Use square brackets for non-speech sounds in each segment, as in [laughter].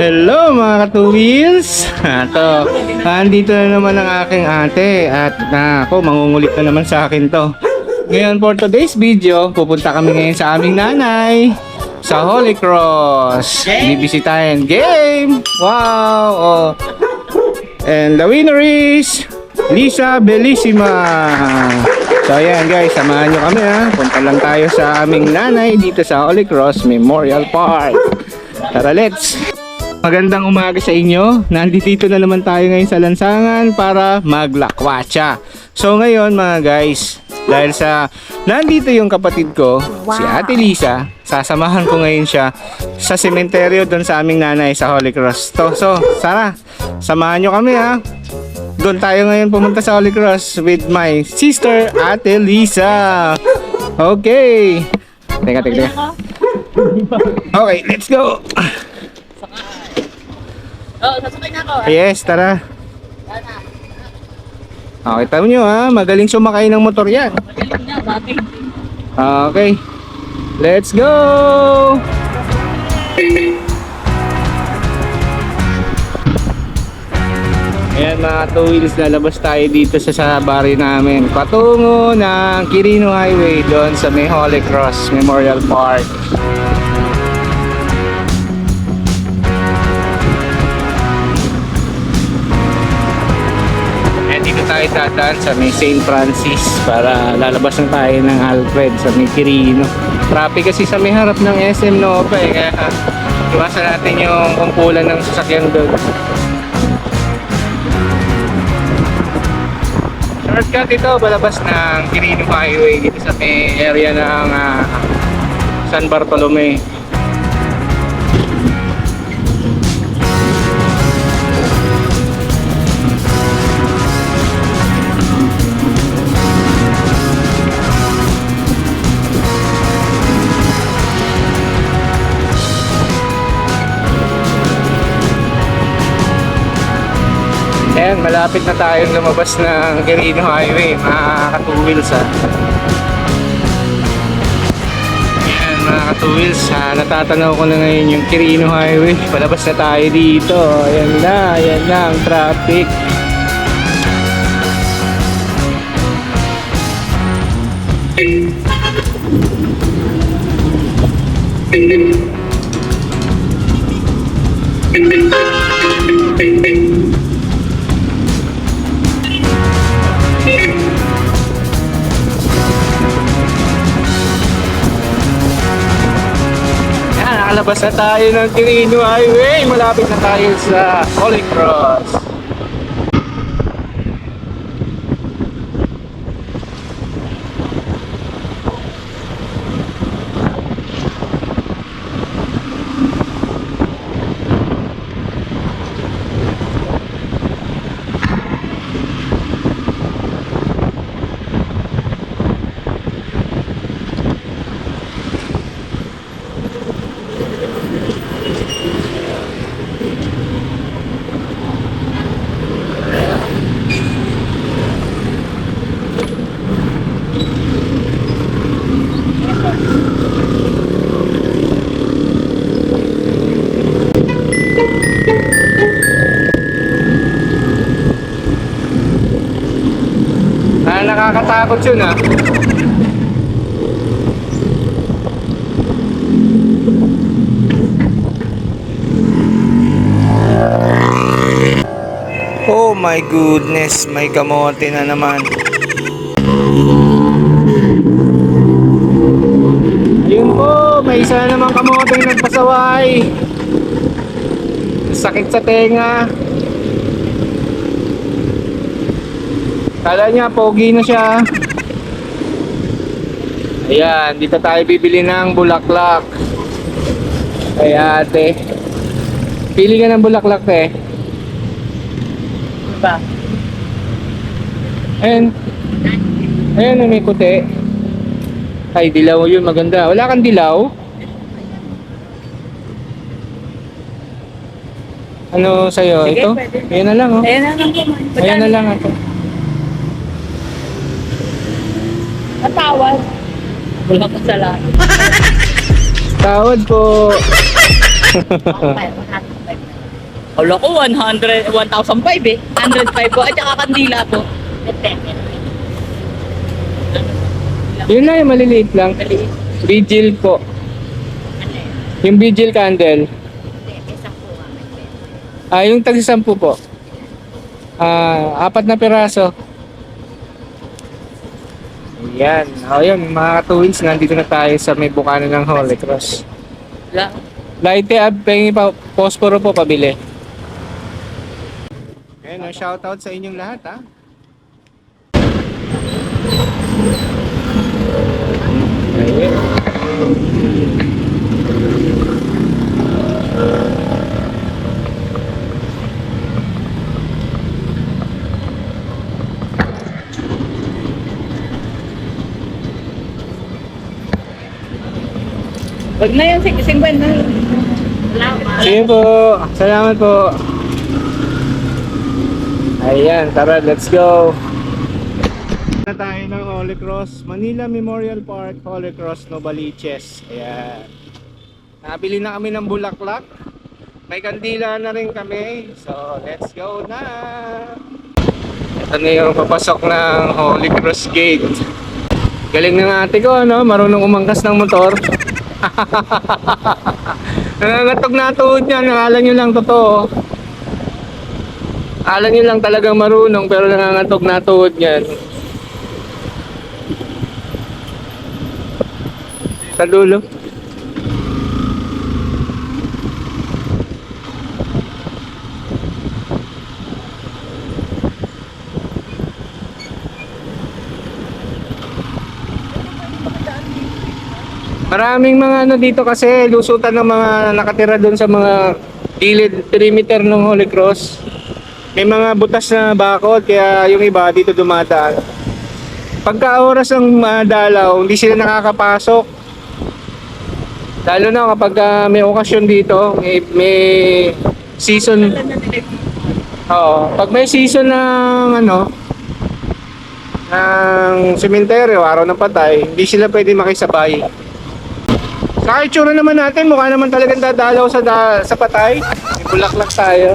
Hello mga katuwils! Ito, andito na naman ang aking ate at na ako, mangungulit na naman sa akin to. Ngayon for today's video, pupunta kami ngayon sa aming nanay sa Holy Cross. Bibisitahin. Game! Wow! Oh. And the winner is Lisa Bellissima. So ayan guys, samahan nyo kami ha. Punta lang tayo sa aming nanay dito sa Holy Cross Memorial Park. Tara, let's! Magandang umaga sa inyo. Nandito na naman tayo ngayon sa lansangan para maglakwatsa. So ngayon mga guys, dahil sa nandito yung kapatid ko, si Ate Lisa, sasamahan ko ngayon siya sa sementeryo doon sa aming nanay sa Holy Cross. To, so, Sara, samahan nyo kami ha. Doon tayo ngayon pumunta sa Holy Cross with my sister Ate Lisa. Okay. Teka, teka, teka. Okay, let's go. Oo, sasakay na ako. Yes, tara. Okay, tama nyo ha. Magaling sumakay ng motor yan. Magaling na, bakit? Okay. Let's go! Ayan mga two wheels, lalabas tayo dito sa sabari namin. Patungo ng Quirino Highway doon sa may Holy Cross Memorial Park. Dito tayo dadaan sa may St. Francis para lalabas na tayo ng Alfred sa may Quirino. Traffic kasi sa may harap ng SM Nova eh, kaya iwasan natin yung kumpulan ng sasakyan doon. Shortcut ito, balabas ng Quirino Highway dito sa may area ng ah, San Bartolome. Malapit na tayong lumabas ng Quirino Highway, mga katuwils ha. Ayan, mga katuwils ha, natatanaw ko na ngayon yung Quirino Highway. Palabas na tayo dito. Ayan na, ayan na ang traffic. Nakalabas na tayo ng Quirino Highway. Malapit na tayo sa Holy Cross. Ah, nakakatakot yun ah. Oh my goodness, may kamote na naman. Ayun po, may isa na naman kamote nagpasaway. Sakit sa tenga. Kala niya, pogi na siya. Ayan, dito tayo bibili ng bulaklak. Ay ate. Pili ka ng bulaklak eh. Diba? Ayan. Ayan, may puti. Ay, dilaw yun, maganda. Wala kang dilaw? Ano sa'yo? Sige, Ito? pwede. Ayan na lang, oh. Ayan na lang po. Ayan na lang ito. Matawad. [laughs] Wala ko sa lahat. Tawad po. Wala ko, 100, 1,005 eh. 105 po. At saka kandila po. Yun na yung maliliit lang. Maliit. Vigil po. Yung vigil candle. Ah, yung tag sampu po. Ah, apat na piraso. Yan. O yun, mga katuwins, nandito na tayo sa may bukana ng Holy Cross. Wala. Lighte ab, pengi pa, posporo po pabili. Ayun, oh, shoutout sa inyong lahat ha. Ayun. Wag na yun, 50 na. Wala Sige po. Salamat po. Ayan, tara, let's go. Na tayo ng Holy Cross, Manila Memorial Park, Holy Cross, Novaliches. Ayan. Nabili na kami ng bulaklak. May kandila na rin kami. So, let's go na. Ito na yung papasok ng Holy Cross Gate. Galing ng ate ko, ano? Marunong umangkas ng motor. Nangangatog na tuhod niya, nakala nyo lang totoo. Akala nyo lang talagang marunong pero nangangatog na tuhod niyan. Sa dulo. Maraming mga ano dito kasi lusutan ng mga nakatira doon sa mga gilid perimeter ng Holy Cross. May mga butas na bakod kaya yung iba dito dumadaan. Pagka oras ng ah, dalaw, hindi sila nakakapasok. Lalo na kapag ah, may okasyon dito, may, may season. Oo, pag may season ng ano, ng sementeryo, araw ng patay, hindi sila pwede makisabay. Sa itsura naman natin, mukha naman talagang dadalaw sa, da, sa patay. May bulaklak tayo.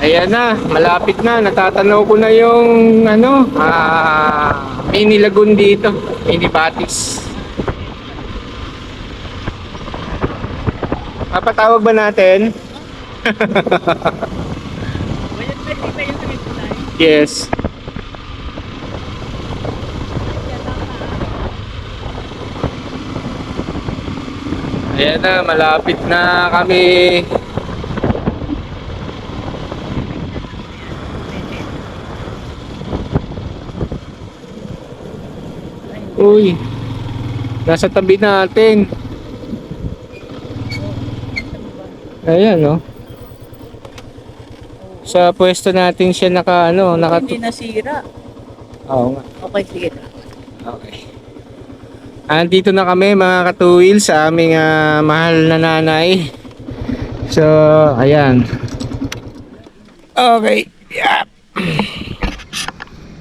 Ayan na, malapit na. Natatanaw ko na yung ano, ah, mini lagoon dito. Mini batis. Papatawag ba natin? [laughs] Yes. Ayan na, malapit na kami. Uy, nasa tabi natin. Ayan, no? Sa pwesto natin siya naka, ano, naka... Hindi nasira. Oo nga. Okay, sige. Okay. Andito na kami mga katuwil sa aming ah, mahal na nanay. So, ayan. Okay. Yeah.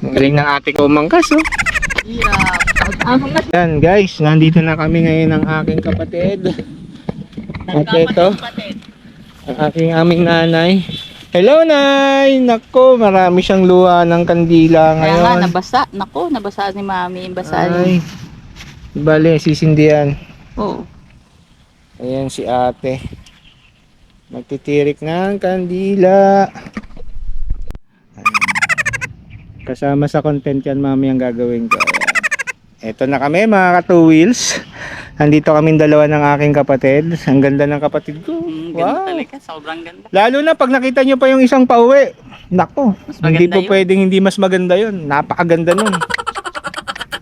Galing ng ate ko mangkas, oh. Yeah. Yan guys, nandito na kami ngayon ng aking kapatid. At ito, ang aking aming nanay. Hello, Nay! Nako, marami siyang luha ng kandila Kaya nga, ngayon. nabasa. Nako, nabasa ni mami. Basa Ay, bale, sisindihan. Oo. Ayan si ate. Magtitirik ng kandila. Kasama sa content yan mami ang gagawin ko. Ito na kami mga ka-two wheels. Andito kaming dalawa ng aking kapatid. Ang ganda ng kapatid ko. Mm, ganda Wow. talaga. Sobrang ganda. Lalo na pag nakita nyo pa yung isang pauwi. Nako, hindi po yun. pwedeng hindi mas maganda yun. Napakaganda nun.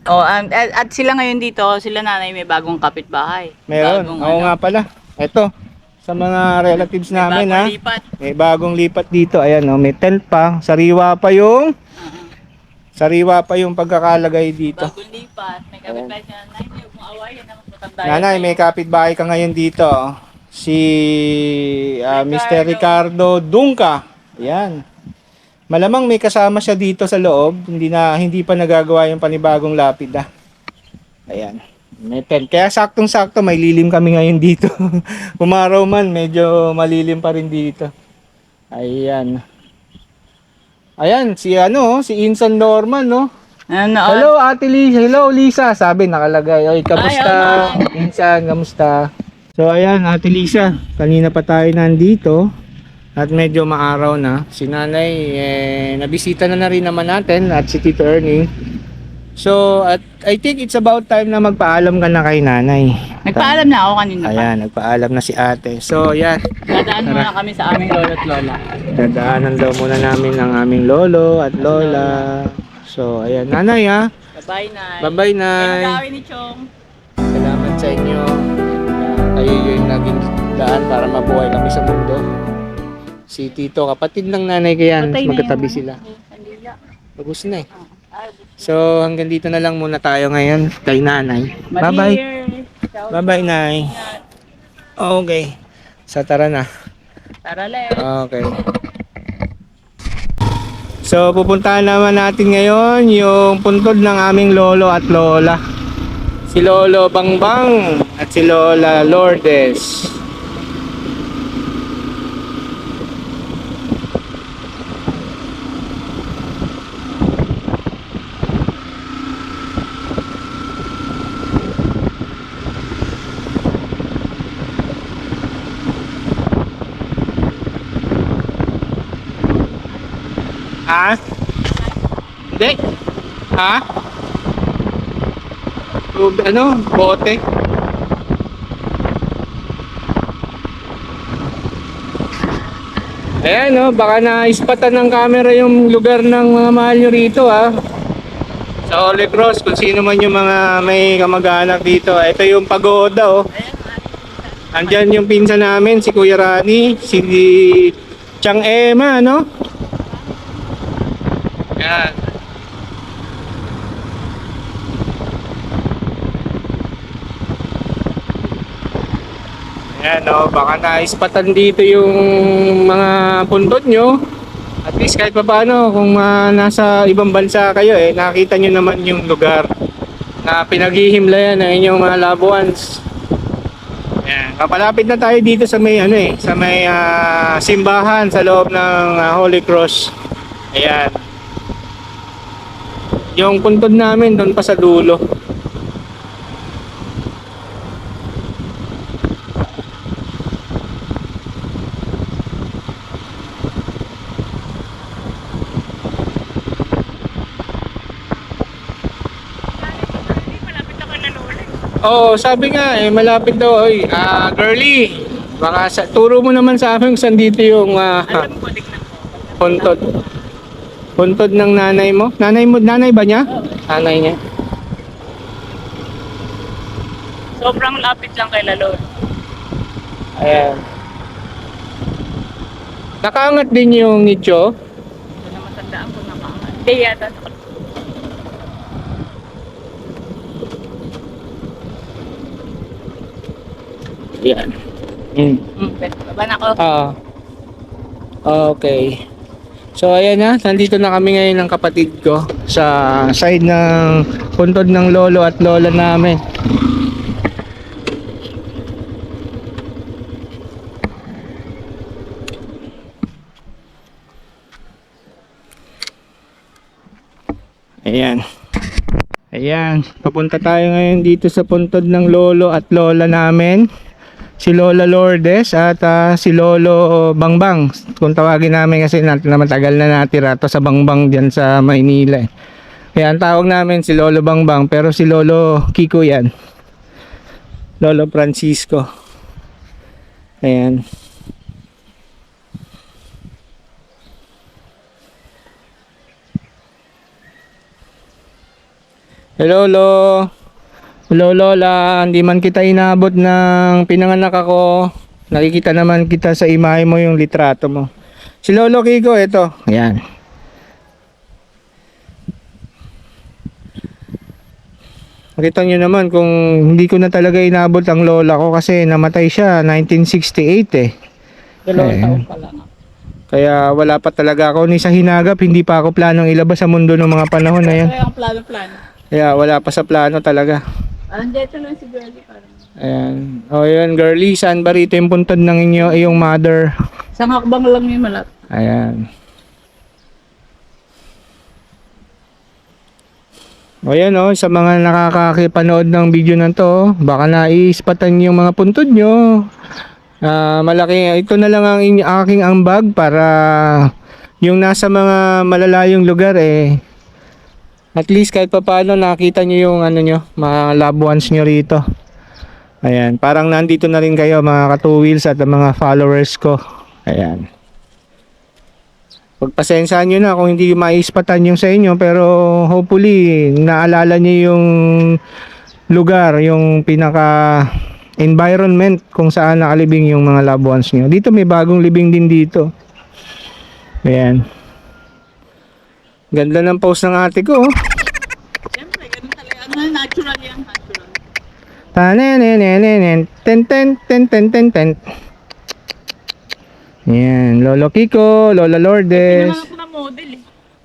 Oh, um, at, at sila ngayon dito, sila nanay may bagong kapitbahay. Meron. Bagong, Oo ano, nga pala. Ito. Sa mga relatives namin ha. bagong lipat. May bagong lipat dito. Ayan, oh, may tent pa. Sariwa pa yung Mhm. Sariwa pa yung pagkakalagay dito. Bagong lipat. May kapitbahay siya. Nay, huwag mo awayan. Naman matanda yan. Nanay, may kapitbahay ka ngayon dito. oh. Si ah, Mr. Ricardo Dunca. Ayan. Malamang may kasama siya dito sa loob. Hindi na hindi pa nagagawa yung panibagong lapid ah. Ayan. May tent. Kaya saktong-sakto may lilim kami ngayon dito. [laughs] Umaraw man, medyo malilim pa rin dito. Ayan. Ayan, si ano, si Insan Norman, no? Ano, Hello, Ate Lisa. Hello, Lisa. Sabi, nakalagay. Oy, kamusta? Ay, Insan, kamusta? So, ayan, Ate Lisa. Kanina pa tayo nandito. At medyo maaraw na. Si nanay, eh, nabisita na na rin naman natin at si Tito Ernie. So, at I think it's about time na magpaalam ka na kay nanay. Nagpaalam na ako kanina pa. Ayan, nagpaalam na si ate. So, yan. Dadaan muna kami sa aming lolo at lola. Dadaanan daw muna namin ang aming lolo at lola. So, ayan. Nanay, ha? Bye-bye, Nay. Bye-bye, nay. mag-away ni Chong. Salamat sa inyo. Uh, kayo yung naging daan para mabuhay kami sa mundo. Si Tito, kapatid ng nanay ko yan. Magkatabi sila. Kandila. Ubus na eh. Ah, So, hanggang dito na lang muna tayo ngayon kay nanay. Bye-bye. Bye-bye, nay. Okay. So, tara na. Tara, Le. Okay. So, pupuntahan naman natin ngayon yung puntod ng aming lolo at lola. Si Lolo Bangbang at si Lola Lourdes. Ha? Hindi. Ha? Tub- Ano? Bote? Ayan no, baka na-ispatan ng camera yung lugar ng mga mahal nyo rito ha. Sa Holy Cross, kung sino man yung mga may kamag-anak dito. Ito yung pagoda oh. Andyan yung pinsa namin, si Kuya Rani, si Chang Emma, no? Yan. Ayan, no, baka naispatan dito yung mga puntod nyo. At least kahit pa paano, kung ah, nasa ibang bansa kayo, eh, nakita nyo naman yung lugar na pinaghihimlayan ng inyong mga ones. Ayan, kapalapit na tayo dito sa may ano eh, sa may ah, simbahan sa loob ng ah, Holy Cross. Ayan. Yung puntod namin doon pa sa dulo. Oo, oh, sabi nga eh, malapit daw. Oy, ah, girly. Baka sa, turo mo naman sa amin kung saan dito yung ah, puntod. Puntod ng nanay mo? Nanay mo, nanay ba niya? Nanay niya. Sobrang lapit lang kay Lalo. Ayan. Nakaangat din yung nicho. Ito na matandaan ko na mga. Hindi yata. Yan. Mm. Hmm, pwede. Baba na ako. Ah. Okay. So ayan na, nandito na kami ngayon ng kapatid ko sa side ng puntod ng lolo at lola namin. Ayan. Ayan, papunta tayo ngayon dito sa puntod ng lolo at lola namin si Lola Lourdes at ah, si Lolo Bangbang. Kung tawagin namin kasi natin na matagal na natira to sa Bangbang diyan sa Maynila. eh. Kaya ang tawag namin si Lolo Bangbang pero si Lolo Kiko yan. Lolo Francisco. Ayan. Hello, Lolo. Hello Lola, hindi man kita inabot ng pinanganak ako. Nakikita naman kita sa imahe mo yung litrato mo. Si Lolo Kiko, ito. Ayan. Makita nyo naman kung hindi ko na talaga inabot ang lola ko kasi namatay siya 1968 eh. Dalawang Eh. taon pa lang. Kaya wala pa talaga ako ni sa hinagap, hindi pa ako planong ilabas sa mundo ng mga panahon na yan. Kaya ang plano-plano. Kaya wala pa sa plano talaga. Parang dito lang si Girlie. Parang. Ayan. O yun, girly, saan ba rito yung puntod ng inyo, iyong mother? Isang hakbang lang yung malap. Ayan. O yan o, sa mga nakakakipanood ng video na to, baka naiispatan yung mga puntod nyo. Ah, malaki, ito na lang ang aking ambag para yung nasa mga malalayong lugar eh, at least kahit pa paano nakita nyo yung ano nyo, mga loved ones nyo rito. Ayan, parang nandito na rin kayo mga ka-two wheels at mga followers ko. Ayan. Pagpasensyahan nyo na kung hindi maispatan yung sa inyo pero hopefully naalala nyo yung lugar, yung pinaka environment kung saan nakalibing yung mga loved ones nyo. Dito may bagong libing din dito. Ayan. Ganda ng post ng ate ko. oh. Siyempre, ganun talaga. Ano, natural yan, natural. Tanenenenenen, ten ten ten ten ten ten. Yan, Lolo Kiko, Lola Lourdes. Pinanganak na model eh.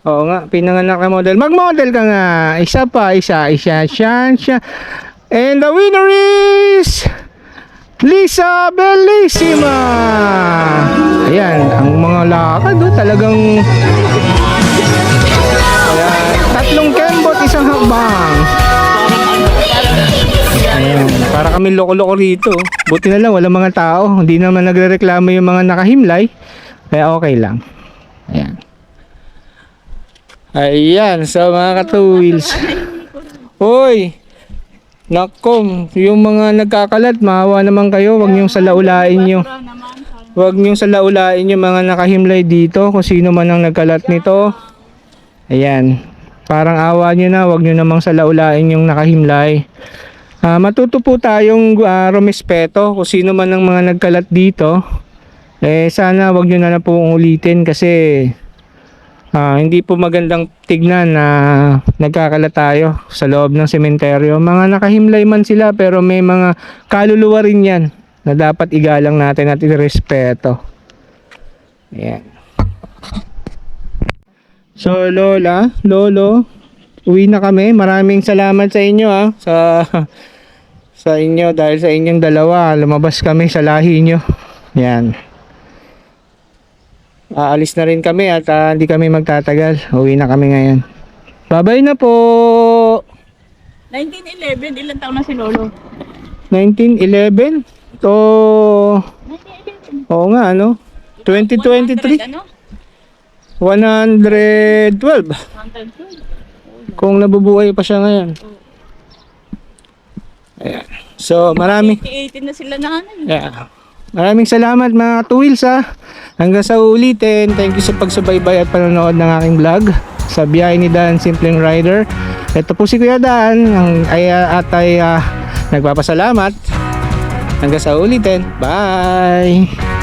Oo nga, pinanganak na model. Mag-model ka nga. Isa pa, isa, isa, siya, siya. And the winner is Lisa Bellissima. Ayan, ang mga lakad oh, talagang hakbang. Ayan, para kami loko-loko rito. Buti na lang, wala mga tao. Hindi naman nagre-reklamo yung mga nakahimlay. Kaya okay lang. Ayan. Ayan, sa mga ka-two wheels. Hoy! Nakom, yung mga nagkakalat, maawa naman kayo. Huwag niyong salaulain yung Huwag niyong salaulain yung mga nakahimlay dito kung sino man ang nagkalat nito. Ayan. Parang awa niyo na, huwag niyo namang salaulain yung nakahimlay. Ah, matuto po tayong uh, rumespeto kung sino man ang mga nagkalat dito. Eh sana wag niyo na na po ulitin kasi ah, hindi po magandang tignan na nagkakalat tayo sa loob ng sementeryo. Mga nakahimlay man sila pero may mga kaluluwa rin yan na dapat igalang natin at irespeto. Ayan. So Lola, Lolo, uwi na kami. Maraming salamat sa inyo ah sa [laughs] sa inyo dahil sa inyong dalawa lumabas kami sa lahi nyo. Yan. Aalis na rin kami at ah, hindi kami magtatagal. Uwi na kami ngayon. Bye-bye na po. 1911, ilang taon na si Lolo? 1911 to 1911. Oo nga ano. 2023 Ano? 112 112. kung nabubuhay pa siya ngayon. Ayan. So, marami 18 na sila na ano. Yeah. Maraming salamat mga tuwils ha. Hanggang sa ulitin. Thank you sa pagsubaybay at panonood ng aking vlog sa biyahe ni Dan Simpleng Rider. Ito po si Kuya Dan ang ay, at ay ah, nagpapasalamat. Hanggang sa ulitin. Bye!